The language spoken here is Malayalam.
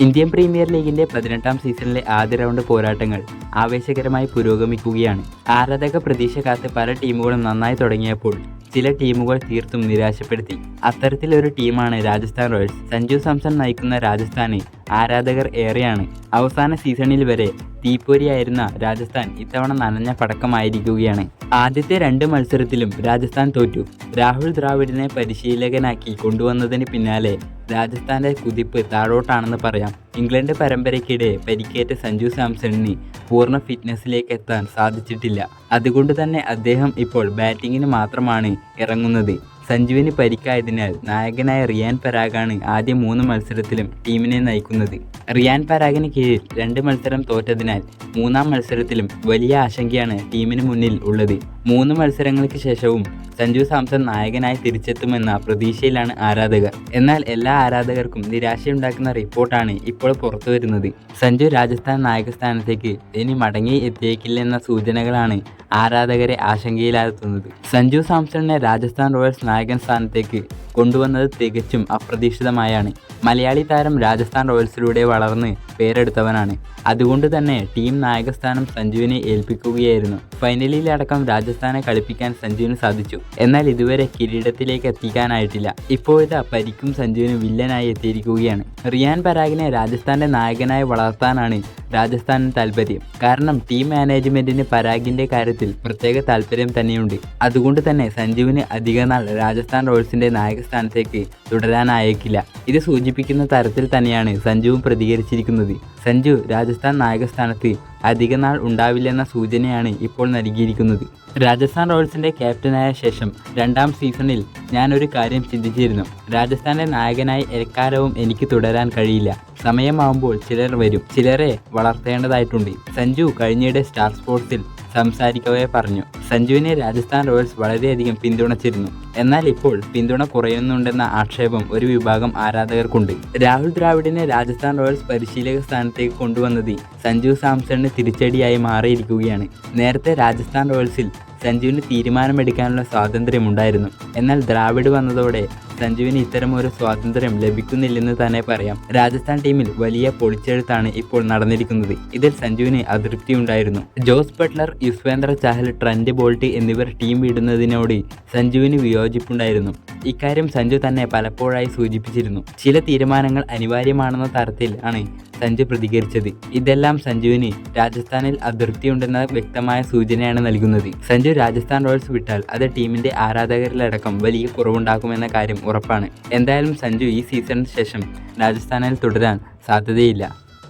ഇന്ത്യൻ പ്രീമിയർ ലീഗിന്റെ പതിനെട്ടാം സീസണിലെ ആദ്യ റൗണ്ട് പോരാട്ടങ്ങൾ ആവേശകരമായി പുരോഗമിക്കുകയാണ്. ആരാധക പ്രതീക്ഷ കാത്ത് പല ടീമുകളും നന്നായി തുടങ്ങിയപ്പോൾ ചില ടീമുകൾ തീർത്തും നിരാശപ്പെടുത്തി. അത്തരത്തിലൊരു ടീമാണ് രാജസ്ഥാൻ റോയൽസ്. സഞ്ജു സാംസൺ നയിക്കുന്ന രാജസ്ഥാനെ ആരാധകർ ഏറെയാണ്. അവസാന സീസണിൽ വരെ തീപ്പൊരിയായിരുന്ന രാജസ്ഥാൻ ഇത്തവണ നനഞ്ഞ പടക്കമായിരിക്കുകയാണ്. ആദ്യത്തെ രണ്ട് മത്സരത്തിലും രാജസ്ഥാൻ തോറ്റു. രാഹുൽ ദ്രാവിഡിനെ പരിശീലകനാക്കി കൊണ്ടുവന്നതിന് പിന്നാലെ രാജസ്ഥാന്റെ കുതിപ്പ് താഴോട്ടാണെന്ന് പറയാം. ഇംഗ്ലണ്ട് പരമ്പരയ്ക്കിടെ പരിക്കേറ്റ സഞ്ജു സാംസണിന് പൂർണ ഫിറ്റ്നസ്സിലേക്ക് എത്താൻ സാധിച്ചിട്ടില്ല. അതുകൊണ്ട് തന്നെ അദ്ദേഹം ഇപ്പോൾ ബാറ്റിങ്ങിന് മാത്രമാണ് ഇറങ്ങുന്നത്. സഞ്ജുവിന് പരിക്കായതിനാൽ നായകനായ റിയാൻ പരാഗാണ് ആദ്യ മൂന്ന് മത്സരത്തിലും ടീമിനെ നയിക്കുന്നത്. റിയാൻ പരാഗിന് കീഴിൽ രണ്ട് മത്സരം തോറ്റതിനാൽ മൂന്നാം മത്സരത്തിലും വലിയ ആശങ്കയാണ് ടീമിന് മുന്നിൽ ഉള്ളത്. മൂന്ന് മത്സരങ്ങൾക്ക് ശേഷവും സഞ്ജു സാംസൺ നായകനായി തിരിച്ചെത്തുമെന്ന പ്രതീക്ഷയിലാണ് ആരാധകർ. എന്നാൽ എല്ലാ ആരാധകർക്കും നിരാശയുണ്ടാക്കുന്ന റിപ്പോർട്ടാണ് ഇപ്പോൾ പുറത്തു വരുന്നത്. സഞ്ജു രാജസ്ഥാൻ നായക സ്ഥാനത്തേക്ക് ഇനി മടങ്ങി എത്തിയേക്കില്ലെന്ന സൂചനകളാണ് ആരാധകരെ ആശങ്കയിലാഴ്ത്തുന്നത്. സഞ്ജു സാംസണിനെ രാജസ്ഥാൻ റോയൽസ് നായകൻ സ്ഥാനത്തേക്ക് കൊണ്ടുവന്നത് തികച്ചും അപ്രതീക്ഷിതമായാണ്. മലയാളി താരം രാജസ്ഥാൻ റോയൽസിലൂടെ വളർന്ന് പേരെടുത്തവനാണ്. അതുകൊണ്ട് തന്നെ ടീം നായകസ്ഥാനം സഞ്ജുവിനെ ഏൽപ്പിക്കുകയായിരുന്നു. ഫൈനലിലടക്കം രാജസ്ഥാനെ കളിപ്പിക്കാൻ സഞ്ജുവിന് സാധിച്ചു. എന്നാൽ ഇതുവരെ കിരീടത്തിലേക്ക് എത്തിക്കാനായിട്ടില്ല. ഇപ്പോഴത്തെ പരിക്കും സഞ്ജുവിന് വില്ലനായി എത്തിയിരിക്കുകയാണ്. റിയാൻ പരാഗിനെ രാജസ്ഥാന്റെ നായകനായി വളർത്താനാണ് രാജസ്ഥാനിന് താല്പര്യം. കാരണം ടീം മാനേജ്മെന്റിന് പരാഗിന്റെ കാര്യത്തിൽ പ്രത്യേക താല്പര്യം തന്നെയുണ്ട്. അതുകൊണ്ട് തന്നെ സഞ്ജുവിന് അധികനാൾ രാജസ്ഥാൻ റോയൽസിന്റെ നായകസ്ഥാനത്തേക്ക് തുടരാനായേക്കില്ല. ഇത് സൂചിപ്പിക്കുന്ന തരത്തിൽ തന്നെയാണ് സഞ്ജുവും പ്രതികരിച്ചിരിക്കുന്നത്. സഞ്ജു രാജസ്ഥാൻ നായകസ്ഥാനത്ത് അധികനാൾ ഉണ്ടാവില്ലെന്ന സൂചനയാണ് ഇപ്പോൾ നൽകിയിരിക്കുന്നത്. രാജസ്ഥാൻ റോയൽസിന്റെ ക്യാപ്റ്റനായ ശേഷം രണ്ടാം സീസണിൽ ഞാനൊരു കാര്യം ചിന്തിച്ചിരുന്നു. രാജസ്ഥാന്റെ നായകനായി എക്കാലവും എനിക്ക് തുടരാൻ കഴിയില്ല. സമയമാവുമ്പോൾ ചിലർ വരും. ചിലരെ വളർത്തേണ്ടതായിട്ടുണ്ട്. സഞ്ജു കഴിഞ്ഞിടെ സ്റ്റാർ സ്പോർട്സിൽ സംസാരിക്കവേ പറഞ്ഞു. സഞ്ജുവിനെ രാജസ്ഥാൻ റോയൽസ് വളരെയധികം പിന്തുണച്ചിരുന്നു. എന്നാൽ ഇപ്പോൾ പിന്തുണ കുറയുന്നുണ്ടെന്ന ആക്ഷേപം ഒരു വിഭാഗം ആരാധകർക്കുണ്ട്. രാഹുൽ ദ്രാവിഡിനെ രാജസ്ഥാൻ റോയൽസ് പരിശീലക സ്ഥാനത്തേക്ക് കൊണ്ടുവന്നത് സഞ്ജു സാംസണിന് തിരിച്ചടിയായി മാറിയിരിക്കുകയാണ്. നേരത്തെ രാജസ്ഥാൻ റോയൽസിൽ സഞ്ജുവിന് തീരുമാനമെടുക്കാനുള്ള സ്വാതന്ത്ര്യമുണ്ടായിരുന്നു. എന്നാൽ ദ്രാവിഡ് വന്നതോടെ സഞ്ജുവിന് ഇത്തരം ഒരു സ്വാതന്ത്ര്യം ലഭിക്കുന്നില്ലെന്ന് തന്നെ പറയാം. രാജസ്ഥാൻ ടീമിൽ വലിയ പൊളിച്ചെഴുത്താണ് ഇപ്പോൾ നടന്നിരിക്കുന്നത്. ഇതിൽ സഞ്ജുവിന് അതൃപ്തിയുണ്ടായിരുന്നു. Jos Buttler Yuzvendra Chahal Trent Boult എന്നിവർ ടീം വിടുന്നതിനോട് സഞ്ജുവിന് വിയോജിപ്പുണ്ടായിരുന്നു. ഇക്കാര്യം സഞ്ജു തന്നെ പലപ്പോഴായി സൂചിപ്പിച്ചിരുന്നു. ചില തീരുമാനങ്ങൾ അനിവാര്യമാണെന്ന തരത്തിൽ ആണ് സഞ്ജു പ്രതികരിച്ചത്. ഇതെല്ലാം സഞ്ജുവിന് രാജസ്ഥാനിൽ അതൃപ്തിയുണ്ടെന്ന വ്യക്തമായ സൂചനയാണ് നൽകുന്നത്. സഞ്ജു രാജസ്ഥാൻ റോയൽസ് വിട്ടാൽ അത് ടീമിന്റെ ആരാധകരിലടക്കം വലിയ കുറവുണ്ടാക്കുമെന്ന കാര്യം ഉറപ്പാണ്. എന്തായാലും സഞ്ജു ഈ സീസണിന് ശേഷം രാജസ്ഥാനിൽ തുടരാൻ സാധ്യതയില്ല.